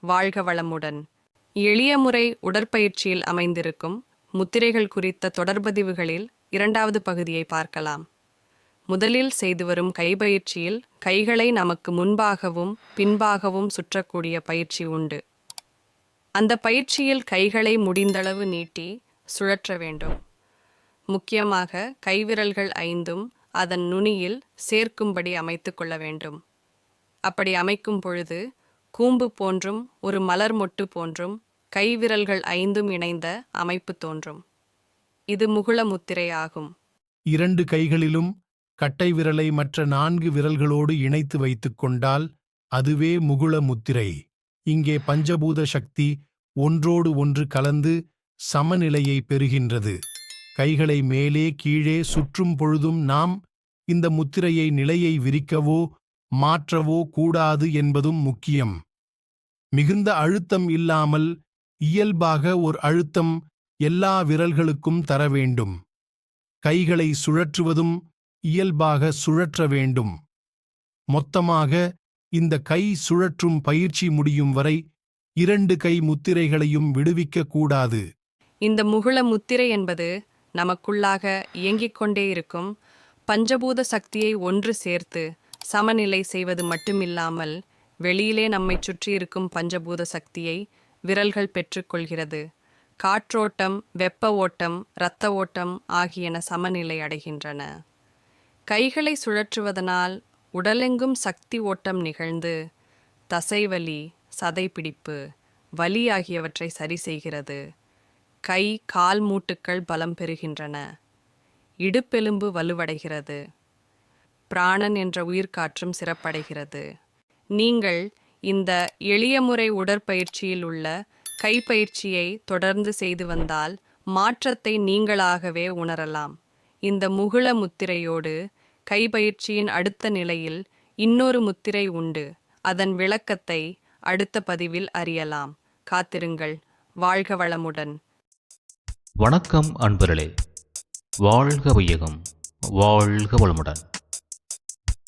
வாழ்க வளமுடன். எளிய முறை உடற்பயிற்சியில் அமைந்திருக்கும் முத்திரைகள் குறித்த தொடர்பதிவுகளில் இரண்டாவது பகுதியை பார்க்கலாம். முதலில் செய்து வரும் கைப்பயிற்சியில் கைகளை நமக்கு முன்பாகவும் பின்பாகவும் சுற்றக்கூடிய பயிற்சி உண்டு. அந்த பயிற்சியில் கைகளை முடிந்தளவு நீட்டி சுழற்ற வேண்டும். முக்கியமாக கைவிரல்கள் ஐந்தும் அதன் நுனியில் சேர்க்கும்படி அமைத்து கொள்ள வேண்டும். அப்படி அமைக்கும் பொழுது கூம்பு போன்றும் ஒரு மலர் மொட்டு போன்றும் கைவிரல்கள் ஐந்தும் இணைந்த அமைப்பு தோன்றும். இது முகுள முத்திரை ஆகும் இரண்டு கைகளிலும் கட்டை விரலை மற்ற நான்கு விரல்களோடு இணைத்து வைத்துக் கொண்டால் அதுவே முகுள முத்திரை. இங்கே பஞ்சபூத சக்தி ஒன்றோடு ஒன்று கலந்து சமநிலையை பெறுகின்றது. கைகளை மேலே கீழே சுற்றும் பொழுதும் நாம் இந்த முத்திரையை நிலையை விரிக்கவோ மாற்றவோ கூடாது என்பதும் முக்கியம். மிகுந்த அழுத்தம் இல்லாமல் இயல்பாக ஒரு அழுத்தம் எல்லா விரல்களுக்கும் தர வேண்டும். கைகளை சுழற்றுவதும் இயல்பாக சுழற்ற வேண்டும். மொத்தமாக இந்த கை சுழற்றும் பயிற்சி முடியும் வரை இரண்டு கை முத்திரைகளையும் விடுவிக்கக் கூடாது. இந்த முகுள முத்திரை என்பது நமக்குள்ளாக இயங்கிக் கொண்டே இருக்கும் பஞ்சபூத சக்தியை ஒன்று சேர்த்து சமநிலை செய்வது மட்டுமில்லாமல் வெளியிலே நம்மை சுற்றி இருக்கும் பஞ்சபூத சக்தியை விரல்கள் பெற்றுக்கொள்கிறது. காற்றோட்டம் வெப்ப ஓட்டம் இரத்த ஓட்டம் ஆகியன சமநிலை அடைகின்றன. கைகளை சுழற்றுவதனால் உடலெங்கும் சக்தி ஓட்டம் நிகழ்ந்து தசைவலி சதைப்பிடிப்பு வலி ஆகியவற்றை சரி செய்கிறது. கை கால் மூட்டுக்கள் பலம் பெறுகின்றன. இடுப்பெலும்பு வலுவடைகிறது. பிராணன் என்ற உயிர்காற்றும் சிறப்படைகிறது. நீங்கள் இந்த எளிய முறை உடற்பயிற்சியில் உள்ள கைப்பயிற்சியை தொடர்ந்து செய்து வந்தால் மாற்றத்தை நீங்களாகவே உணரலாம். இந்த முகுள முத்திரையோடு கைப்பயிற்சியின் அடுத்த நிலையில் இன்னொரு முத்திரை உண்டு. அதன் விளக்கத்தை அடுத்த பதிவில் அறியலாம். காத்திருங்கள். வாழ்க வளமுடன். வணக்கம் அன்பர்களே. வாழ்க வையகம். வாழ்க வளமுடன்.